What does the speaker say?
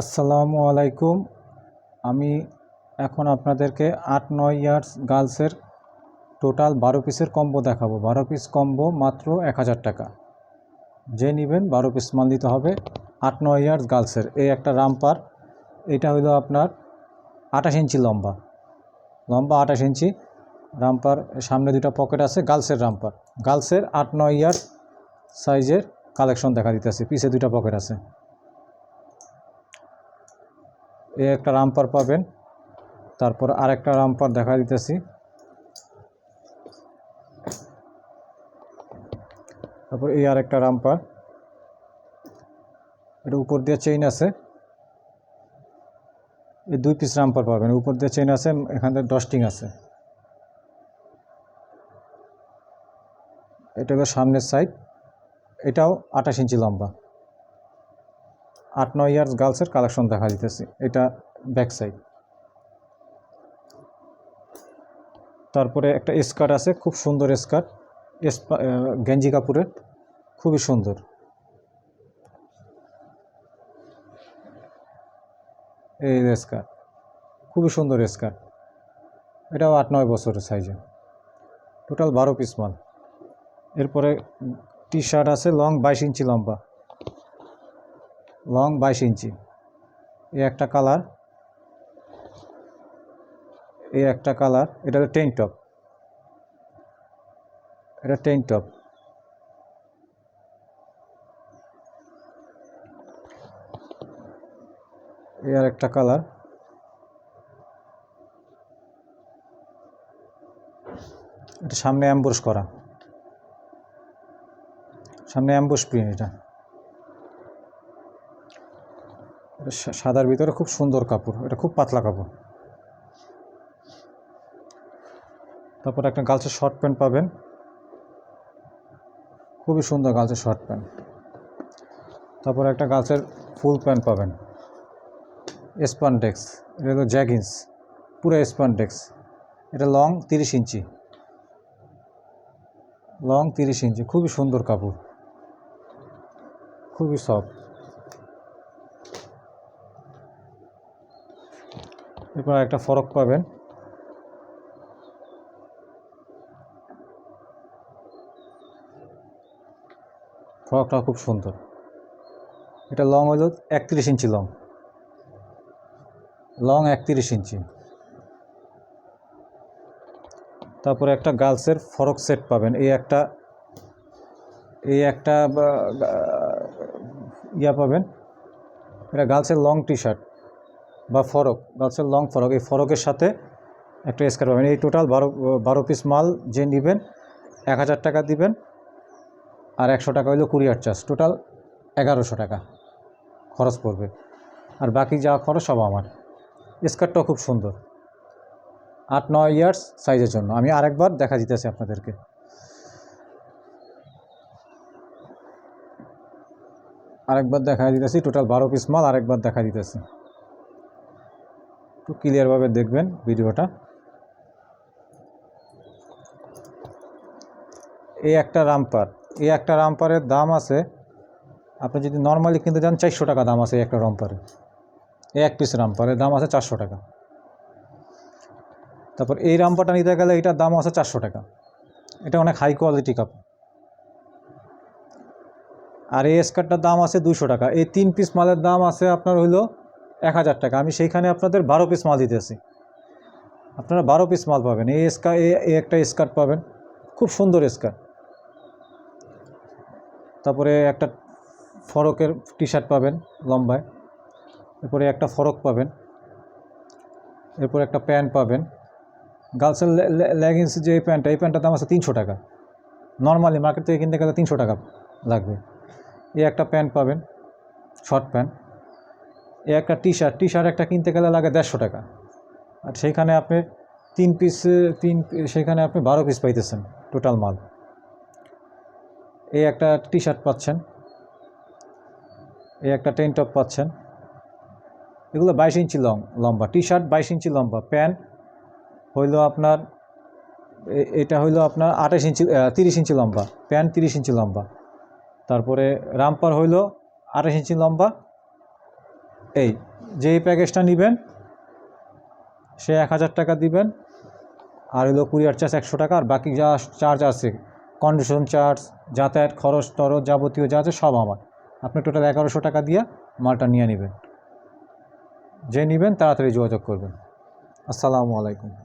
আসসালামু আলাইকুম। আমি এখন আপনাদেরকে আট নয় ইয়ার্স গার্লসের টোটাল বারো পিসের কম্বো দেখাবো। বারো পিস কম্বো মাত্র এক হাজার টাকা। যে নেবেন বারো পিস মাল দিতে হবে আট নয় ইয়ার্স গার্লসের। এই একটা রামপার, এটা হলো আপনার আঠাশ ইঞ্চি লম্বা। লম্বা আঠাশ ইঞ্চি, রামপার সামনে দুটো পকেট আছে, গার্লসের রামপার। গার্লসের আট নয় ইয়ার্স সাইজের কালেকশন দেখা দিতেছে, পিছে দুটো পকেট আছে। এই একটা রামপার পাবেন। তারপর আরেকটা রামপার দেখা দিতেছি। তারপর এই আরেকটা রামপার। এটা উপর দিয়ে চেইন আছে। এই দুই পিস রামপার পাবেন। উপর দিয়ে চেইন আছে, এখান থেকে ডস্টিং আছে। এটা সামনের সাইড এটাও আঠাশ ইঞ্চি লম্বা। আট, নয় ইয়ার্স গার্লসের কালেকশন দেখা দিতেছি। এটা ব্যাক সাইড তারপরে একটা স্কার্ট আছে, খুব সুন্দর স্কার্ট গেঞ্জি কাপড়ের। খুবই সুন্দর। এই স্কার্ট খুবই সুন্দর স্কার্ট এটাও আট, নয় বছরের সাইজে টোটাল বারো পিস মাল। এরপরে টি শার্ট আছে লং বাইশ ইঞ্চি লম্বা। লং বাইশ ইঞ্চি। এই একটা কালার। এই একটা কালার। এটা হলো টেন টপ। এটা টেন টপ। এই আর একটা কালার। এটা সামনে অ্যাম্বুস করা। সামনে অ্যাম্বুস প্রিন্ট এটা এটা সা- সাদার ভিতরে খুব সুন্দর কাপড়, এটা খুব পাতলা কাপড়। তারপর একটা গার্লসের শর্ট প্যান্ট পাবেন। খুবই সুন্দর গার্লসের শর্ট প্যান্ট। তারপর একটা গার্লসের ফুল প্যান্ট পাবেন। স্পানডেক্স, এটা হলো জ্যাগিন্স, পুরো স্পানডেক্স। এটা লং তিরিশ ইঞ্চি। লং তিরিশ ইঞ্চি, খুবই সুন্দর কাপড়। খুবই সফট। এরপর একটা ফরক পাবেন। ফরকটা খুব সুন্দর। এটা লং হলো একত্রিশ ইঞ্চি লং। লং একত্রিশ ইঞ্চি। তারপরে একটা গার্লসের ফরক সেট পাবেন। এই একটা এই একটা ইয়া পাবেন। এটা গার্লসের লং টি শার্ট বা ফরক গার্লসের লং ফরক, এই ফরকের সাথে একটা স্কার্ট পাবেন। এই টোটাল বারো বারো পিস মাল যে নেবেন, এক হাজার টাকা দিবেন আর একশো টাকা হইল কুরিয়ার চার্জ। টোটাল এগারোশো টাকা খরচ পড়বে। আর বাকি যা খরচ সব আমার। স্কার্টটাও খুব সুন্দর। আট, নয় ইয়ার্স সাইজের জন্য। আমি আরেকবার দেখা দিতেছি আপনাদেরকে। আরেকবার দেখা দিতেছি। টোটাল বারো পিস মাল আরেকবার দেখা দিতেছি। একটু ক্লিয়ারভাবে দেখবেন ভিডিওটা। এই একটা রামপার। এই একটা রামপারের দাম আছে, আপনি যদি নর্মালি কিনতে যান চারশো টাকা দাম আছে এই একটা রামপারের। এই এক পিস রামপারের দাম আছে চারশো টাকা। তারপর এই রামপারটা নিতে গেলে এটার দাম আছে চারশো টাকা। এটা অনেক হাই কোয়ালিটি কাপড়। আর এই স্কার্টটার দাম আছে দুশো টাকা। এই তিন পিস মালের দাম আছে আপনার হইল এক হাজার টাকা। আমি সেইখানে আপনাদের বারো পিস মাল দিতেছি। আপনারা বারো পিস মাল পাবেন। এই স্কা এই একটা স্কার্ট পাবেন। খুব সুন্দর স্কার্ট তারপরে একটা ফরকের টি শার্ট পাবেন লম্বায়। এরপরে একটা ফরক পাবেন। এরপর একটা প্যান্ট পাবেন। গার্লসের লেগিংস যে প্যান্টটা, এই প্যান্টটার দাম আছে তিনশো টাকা। নর্মালি মার্কেট থেকে কিনতে গেলে তিনশো টাকা লাগবে। এই একটা প্যান্ট পাবেন শর্ট প্যান্ট একটা টি শার্ট টি শার্ট একটা কিনতে গেলে লাগে দেড়শো টাকা। আর সেইখানে আপনি তিন পিস তিন, সেখানে আপনি বারো পিস পাইতেছেন টোটাল মাল। এই একটা টি শার্ট পাচ্ছেন। এই একটা টেন টপ পাচ্ছেন। এগুলো বাইশ ইঞ্চি লং, লম্বা। টি শার্ট বাইশ ইঞ্চি লম্বা। প্যান্ট হইল আপনার এটা হইল আপনার আঠাশ ইঞ্চি তিরিশ ইঞ্চি লম্বা। প্যান্ট তিরিশ ইঞ্চি লম্বা। তারপরে রামপার হইল আঠাশ ইঞ্চি লম্বা। এই যে এই প্যাকেজটা নেবেন, সে এক হাজার টাকা দিবেন। আর হলো কুরিয়ার চার্জ একশো টাকা, আর বাকি যা চার্জ আছে, কন্ডিশন চার্জ, যাতায়াত খরচ টরচ যাবতীয় যা আছে সব আমার। আপনি টোটাল এগারোশো টাকা দিয়ে মালটা নিয়ে নেবেন। যে নেবেন, তাড়াতাড়ি যোগাযোগ করবেন। আসসালামু আলাইকুম।